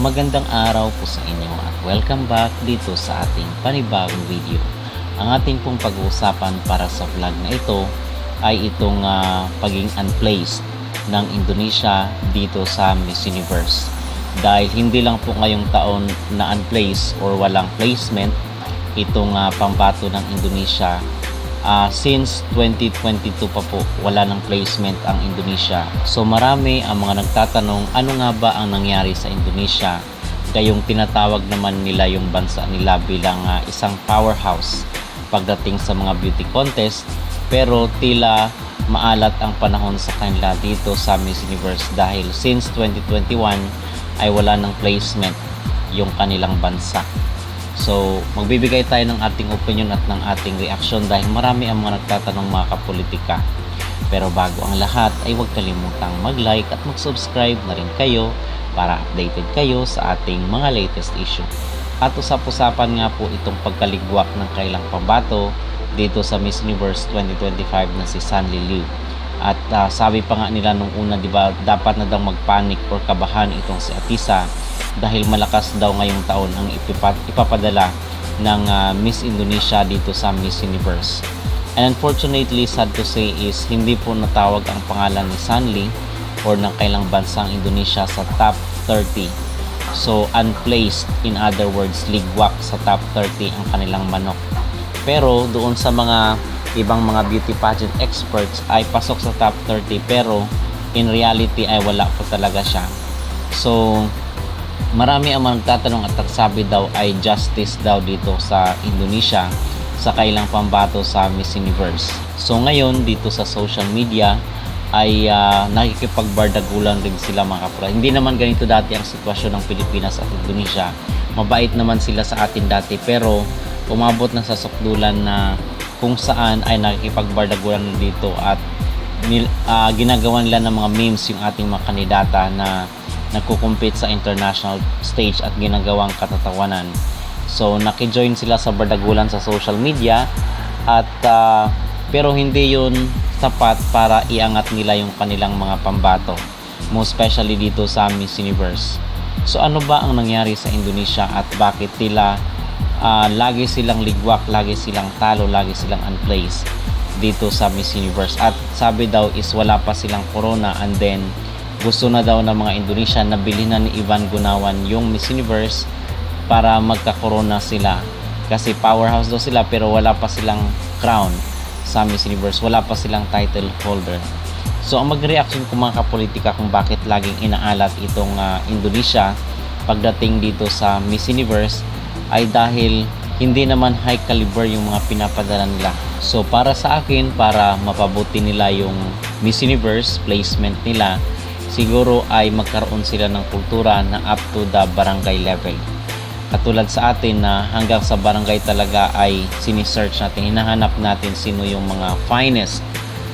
Magandang araw po sa inyo at welcome back dito sa ating panibagong video. Ang ating pong pag-uusapan para sa vlog na ito ay itong ah, pagiging unplaced ng Indonesia dito sa Miss Universe. Dahil hindi lang po ngayong taon na unplaced or walang placement itong ah, pambato ng Indonesia Ah, since 2022 pa po wala ng placement ang Indonesia. So marami ang mga nagtatanong ano nga ba ang nangyari sa Indonesia gayong tinatawag naman nila yung bansa nila bilang ah, isang powerhouse pagdating sa mga beauty contest pero tila maalat ang panahon sa kanila dito sa Miss Universe dahil since 2021 ay wala ng placement yung kanilang bansa. So, magbibigay tayo ng ating opinion at ng ating reaction dahil marami ang mga nagtatanong mga kapolitika. Pero bago ang lahat ay huwag kalimutang mag-like at mag-subscribe na rin kayo para updated kayo sa ating mga latest issue. At usap-usapan nga po itong pagkaligwak ng kailang pambato dito sa Miss Universe 2025 na si Sanli Liu. At ah, sabi pa nga nila nung una, di ba, dapat na daw magpanik or kabahan itong si Atisa dahil malakas daw ngayong taon ang ipapadala ng ah, Miss Indonesia dito sa Miss Universe. And unfortunately, sad to say is hindi po natawag ang pangalan ni Sanli or ng kailang bansang Indonesia sa top 30. So, unplaced, in other words, ligwak sa top 30 ang kanilang manok. Pero doon sa mga ibang mga beauty pageant experts ay pasok sa top 30 pero in reality ay wala po talaga siya. So, marami ang mga nagtatanong at sabi daw ay justice daw dito sa Indonesia sa kailang pambato sa Miss Universe. So ngayon dito sa social media ay uh, nakikipagbardagulan rin sila mga kapra. Hindi naman ganito dati ang sitwasyon ng Pilipinas at Indonesia. Mabait naman sila sa atin dati pero umabot na sa sukdulan na kung saan ay nakikipagbardagulan dito at nil, ah, ginagawa nila ng mga memes yung ating mga kandidata na nagkukumpit sa international stage at ginagawang katatawanan. So nakijoin sila sa bardagulan sa social media at ah, pero hindi yun sapat para iangat nila yung kanilang mga pambato. Most especially dito sa Miss Universe. So ano ba ang nangyari sa Indonesia at bakit tila ah, lagi silang ligwak, lagi silang talo, lagi silang unplaced dito sa Miss Universe. At sabi daw is wala pa silang corona and then gusto na daw ng mga Indonesian na bilhin na ni Ivan Gunawan yung Miss Universe para magka-corona sila. Kasi powerhouse daw sila pero wala pa silang crown sa Miss Universe. Wala pa silang title holder. So ang mag-reaction ko mga kapolitika kung bakit laging inaalat itong ah, Indonesia pagdating dito sa Miss Universe ay dahil hindi naman high caliber yung mga pinapadala nila. So para sa akin, para mapabuti nila yung Miss Universe placement nila, siguro ay magkaroon sila ng kultura na up to the barangay level. Katulad sa atin na hanggang sa barangay talaga ay sinisearch natin, hinahanap natin sino yung mga finest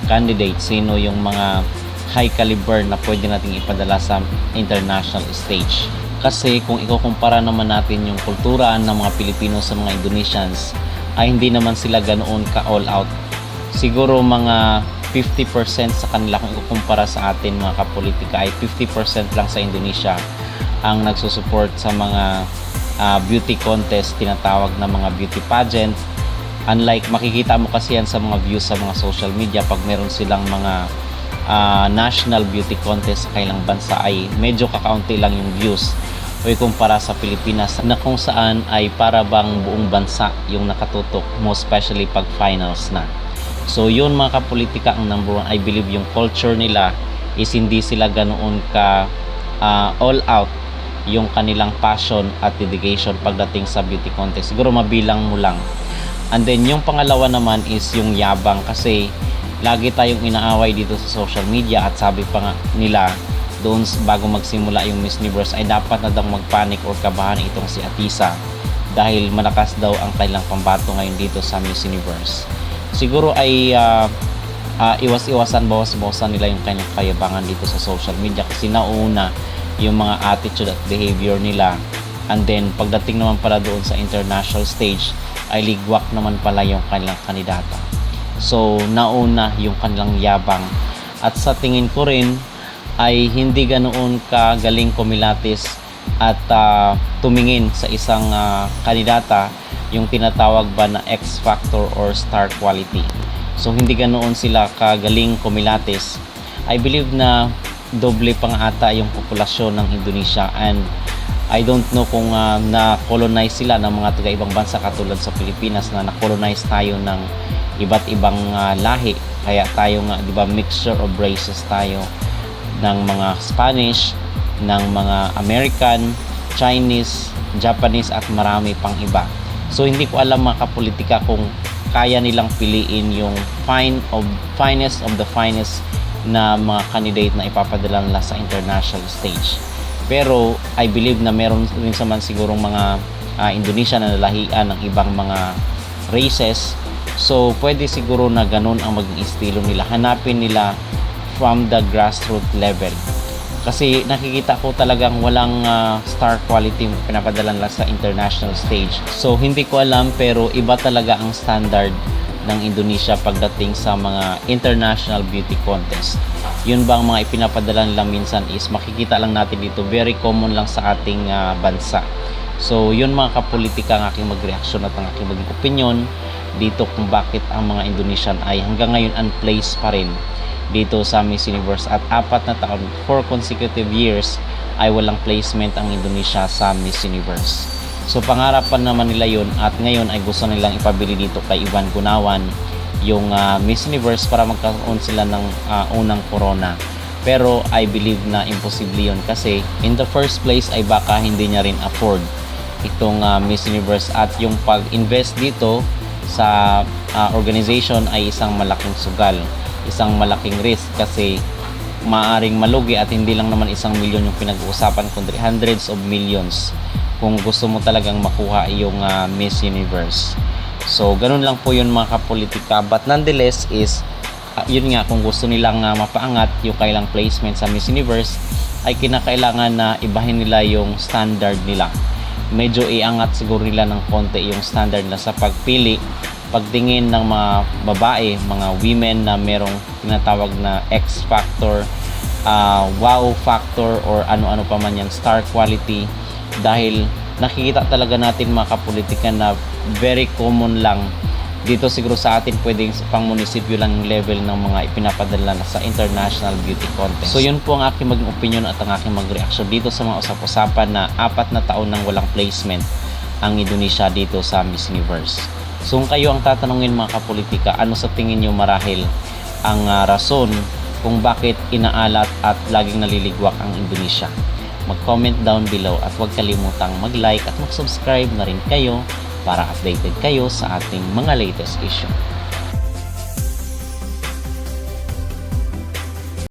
candidate, sino yung mga high caliber na pwede nating ipadala sa international stage. Kasi kung ikukumpara naman natin yung kultura ng mga Pilipino sa mga Indonesians, ay hindi naman sila ganoon ka all out. Siguro mga 50% sa kanila kung ikukumpara sa atin mga kapolitika ay 50% lang sa Indonesia ang nagsusupport sa mga ah, beauty contest, tinatawag na mga beauty pageant. Unlike makikita mo kasi yan sa mga views sa mga social media pag meron silang mga ah, national beauty contest sa kailang bansa ay medyo kakaunti lang yung views o ikumpara sa Pilipinas na kung saan ay para bang buong bansa yung nakatutok most especially pag finals na. So yun mga kapolitika ang number one I believe yung culture nila is hindi sila ganoon ka ah, all out yung kanilang passion at dedication pagdating sa beauty contest. Siguro mabilang mo lang. And then yung pangalawa naman is yung yabang kasi lagi tayong inaaway dito sa social media at sabi pa nga nila doon bago magsimula yung Miss Universe ay dapat na daw magpanik or kabahan itong si Atisa dahil malakas daw ang kailang pambato ngayon dito sa Miss Universe. Siguro ay ah, ah, iwas-iwasan, bawas-bawasan nila yung kanyang kayabangan dito sa social media kasi nauna yung mga attitude at behavior nila and then pagdating naman pala doon sa international stage ay ligwak naman pala yung kanilang kandidata. So, nauna yung kanilang yabang. At sa tingin ko rin, ay hindi ganoon kagaling kumilatis at ah, tumingin sa isang ah, kandidata yung tinatawag ba na X factor or star quality. So hindi ganoon sila kagaling kumilates. I believe na doble pang ata yung populasyon ng Indonesia and I don't know kung ah, na-colonize sila ng mga taga ibang bansa katulad sa Pilipinas na na-colonize tayo ng iba't ibang ah, lahi. Kaya tayo nga, di ba, mixture of races tayo ng mga Spanish, ng mga American, Chinese, Japanese at marami pang iba. So hindi ko alam mga kapolitika kung kaya nilang piliin yung fine of finest of the finest na mga candidate na ipapadala nila sa international stage. Pero I believe na meron rin sa man sigurong mga ah, Indonesia na nalahian ng ibang mga races. So pwede siguro na ganun ang maging estilo nila. Hanapin nila from the grassroots level. Kasi nakikita ko talagang walang ah, star quality pinapadala nila sa international stage. So hindi ko alam pero iba talaga ang standard ng Indonesia pagdating sa mga international beauty contest. Yun ba ang mga ipinapadala nila minsan is makikita lang natin dito very common lang sa ating ah, bansa. So yun mga kapolitika ang aking magreaksyon at ang aking maging opinion dito kung bakit ang mga Indonesian ay hanggang ngayon unplaced pa rin dito sa Miss Universe at apat na taon, four consecutive years ay walang placement ang Indonesia sa Miss Universe. So pangarapan naman nila yun at ngayon ay gusto nilang ipabili dito kay Ivan Gunawan yung ah, Miss Universe para magkaroon sila ng ah, unang corona. Pero I believe na imposible yun kasi in the first place ay baka hindi niya rin afford itong ah, Miss Universe at yung pag-invest dito sa ah, organization ay isang malaking sugal, isang malaking risk kasi maaring malugi at hindi lang naman isang milyon yung pinag-uusapan kundi hundreds of millions kung gusto mo talagang makuha yung ah, Miss Universe. So, ganun lang po yun mga kapolitika. But nonetheless is, ah, yun nga, kung gusto nilang ah, mapaangat yung kailang placement sa Miss Universe, ay kinakailangan na ibahin nila yung standard nila. Medyo iangat siguro nila ng konti yung standard na sa pagpili, pagtingin ng mga babae, mga women na merong tinatawag na X factor, ah, wow factor, or ano-ano pa man yan, star quality, dahil nakikita talaga natin mga kapolitika na very common lang dito siguro sa atin pwedeng pang munisipyo lang yung level ng mga ipinapadala na sa international beauty contest. So yun po ang aking maging opinion at ang aking magreaksyon dito sa mga usap-usapan na apat na taon nang walang placement ang Indonesia dito sa Miss Universe. Kung kayo ang tatanungin mga kapolitika, ano sa tingin nyo marahil ang ah, rason kung bakit inaalat at laging naliligwak ang Indonesia? mag-comment down below at huwag kalimutang mag-like at mag-subscribe na rin kayo para updated kayo sa ating mga latest issue.